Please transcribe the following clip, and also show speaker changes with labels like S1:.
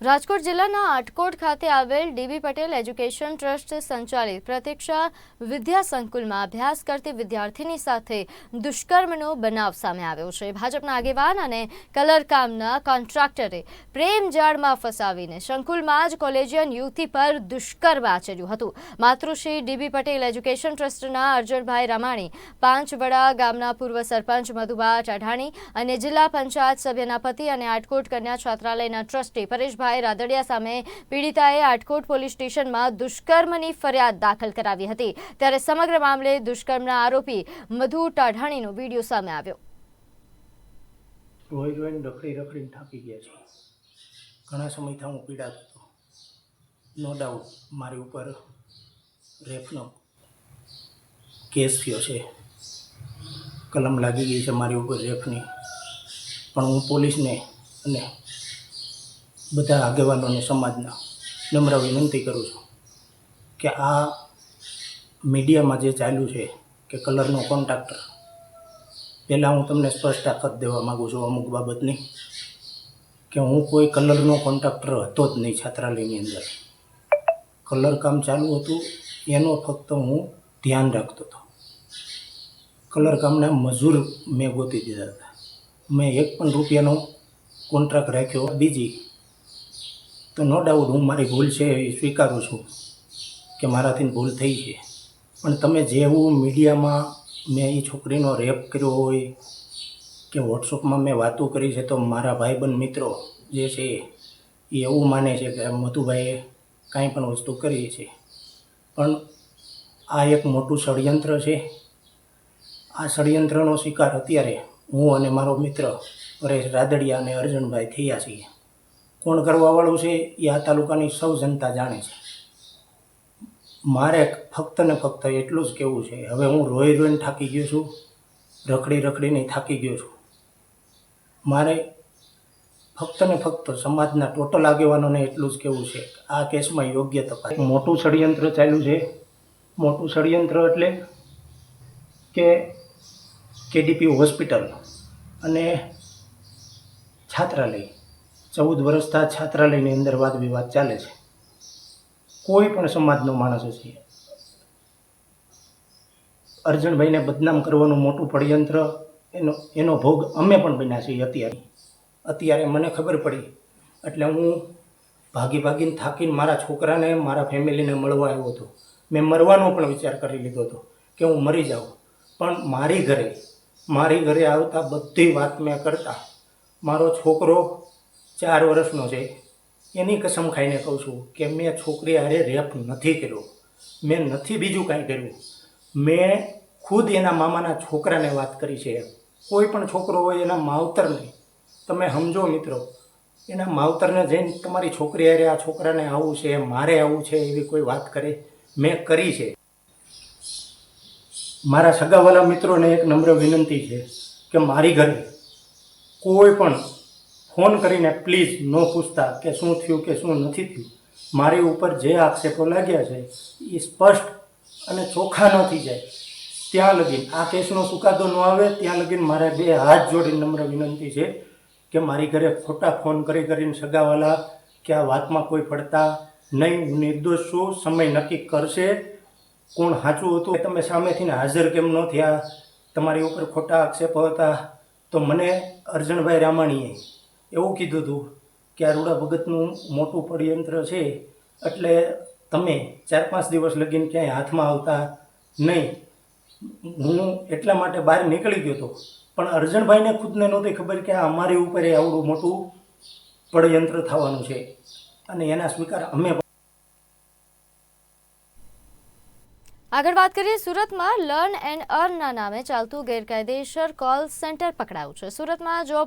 S1: રાજકોટ જિલ્લાના આટકોટ ખાતે આવેલ ડીબી પટેલ એજ્યુકેશન ટ્રસ્ટ સંચાલિત પ્રતીક્ષા વિદ્યા સંકુલમાં અભ્યાસ કરતી વિદ્યાર્થીની સાથે દુષ્કર્મનો બનાવ સામે આવ્યો છે. ભાજપના આગેવાન અને કલરકામના કોન્ટ્રાક્ટરે પ્રેમ જાળમાં ફસાવીને સંકુલમાં જ કોલેજિયન યુવતી પર દુષ્કર્મ આચર્યું હતું. માતૃશ્રી ડીબી પટેલ એજ્યુકેશન ટ્રસ્ટના અર્જુનભાઈ રમાણી, પાંચવડા ગામના પૂર્વ સરપંચ મધુબા ચાઢાણી અને જિલ્લા પંચાયત સભ્યના પતિ અને આટકોટ કન્યા છાત્રાલયના ટ્રસ્ટી પરેશભાઈ રાદડિયા સામે પીડિતાએ આટકોટ પોલીસ સ્ટેશનમાં દુષ્કર્મની ફરિયાદ દાખલ કરાવી હતી. ત્યારે સમગ્ર મામલે દુષ્કર્મના આરોપી મધુ ટાઢાણીનો વીડિયો સામે આવ્યો.
S2: રોઈ રોઈને રખડી રખડીને થાકી ગયા છે. ઘણા સમયથી હું પીડાતો હતો. નો ડાઉટ મારી ઉપર રેફનો કેસ થયો છે. કલમ લાગી ગઈ છે મારી ઉપર રેફની પણ હું પોલીસને અને બધા આગેવાનોને સમાજના નમ્ર વિનંતી કરું છું કે આ મીડિયામાં જે ચાલ્યું છે કે કલરનો કોન્ટ્રાક્ટર પહેલાં હું તમને સ્પષ્ટતા કરી દેવા માગું છું અમુક બાબતની, કે હું કોઈ કલરનો કોન્ટ્રાક્ટર હતો જ નહીં છાત્રાલયની અંદર. કલર કામ ચાલુ હતું, એનો ફક્ત હું ધ્યાન રાખતો હતો. કલર કામના મજૂર મેં ગોતી દીધા હતા. મેં એક પણ રૂપિયાનો કોન્ટ્રાક્ટ રાખ્યો. બીજી તો નો ડાઉટ હું મારી ભૂલ છે એ સ્વીકારું છું કે મારાથી ભૂલ થઈ છે. પણ તમે જેવું મીડિયામાં મેં એ છોકરીનો રેપ કર્યો હોય કે વોટ્સઅપમાં મેં વાતો કરી છે તો મારા ભાઈબંધ મિત્રો જે છે એ એવું માને છે કે મધુભાઈએ કાંઈ પણ વસ્તુ કરી છે. પણ આ એક મોટું ષડયંત્ર છે. આ ષડયંત્રનો શિકાર અત્યારે હું અને મારો મિત્ર પરેશ રાદડિયા અને અર્જુનભાઈ થયા છીએ. કોણ કરવાવાળું છે એ આ તાલુકાની સૌ જનતા જાણે છે. મારે ફક્ત ને ફક્ત એટલું જ કહેવું છે, હવે હું રોઈ રોઈને થાકી ગયો છું, રખડી રખડીને થાકી ગયો છું. મારે ફક્ત ને ફક્ત સમાજના ટોટલ આગેવાનોને એટલું જ કહેવું છે આ કેસમાં યોગ્ય તપાસ. મોટું ષડયંત્ર ચાલ્યું છે. મોટું ષડયંત્ર એટલે કે કેડીપી હોસ્પિટલ અને છાત્રાલય. ચૌદ વર્ષથી છાત્રાલયની અંદર વાદ વિવાદ ચાલે છે. કોઈ પણ સમાજનો માણસ હશે. અર્જુનભાઈને બદનામ કરવાનું મોટું પડયંત્ર, એનો એનો ભોગ અમે પણ બન્યા છીએ અત્યારે. અત્યારે મને ખબર પડી, એટલે હું ભાગી ભાગીને થાકીને મારા છોકરાને, મારા ફેમિલીને મળવા આવ્યો હતો. મેં મરવાનો પણ વિચાર કરી લીધો હતો કે હું મરી જાઉં. પણ મારી ઘરે મારી ઘરે આવતા બધી વાત મેં કરતા. મારો છોકરો ચાર વર્ષનો છે. એની કસમ ખાઈને કહું છું કે મેં છોકરી હારે રેપ નથી કર્યો. મેં નથી બીજું કાંઈ કર્યું. મેં ખુદ એના મામાના છોકરાને વાત કરી છે. કોઈ પણ છોકરો હોય એના માવતરને. તમે સમજો મિત્રો, એના માવતરને જઈને તમારી છોકરી હારે આ છોકરાને આવું છે, મારે આવું છે એવી કોઈ વાત કરે, મેં કરી છે. મારા સગાવાલા મિત્રોને એક નમ્ર વિનંતી છે કે મારી ઘરે કોઈ પણ ફોન કરીને પ્લીઝ ન પૂછતા કે શું થયું કે શું નથી થયું. મારી ઉપર જે આક્ષેપો લાગ્યા છે એ સ્પષ્ટ અને ચોખ્ખા ન જાય. ત્યાં લગીન આ કેસનો ચુકાદો ન આવે, ત્યાં લગીન મારે બે હાથ જોડી નમ્ર વિનંતી છે કે મારી ઘરે ખોટા ફોન કરી કરીને સગાવાલા કે આ વાતમાં કોઈ પડતા નહીં, હું નિર્દોષ છું, સમય નક્કી કરશે. કોણ સાચું હતું? તમે સામેથી હાજર કેમ ન થયા? તમારી ઉપર ખોટા આક્ષેપો હતા. તો મને અર્જણભાઈ રામાણીએ એવું કીધું હતું કે આ રૂડા ભગતનું મોટું પડયંત્ર છે એટલે તમે ચાર પાંચ દિવસ લગીને ક્યાંય હાથમાં આવતા નહીં. હું એટલા માટે બહાર નીકળી ગયો હતો. પણ અર્જણભાઈને ખુદને નહોતી ખબર કે આ અમારી ઉપર આવડું મોટું પડયંત્ર થવાનું છે. અને એના સ્વીકાર અમે
S1: આગળ વાત કરીએ સુરતમાં લર્ન એન્ડ અર્નના નામે ચાલતું ગેરકાયદેસર કોલ સેન્ટર પકડાયું છે. સુરતમાં જોબ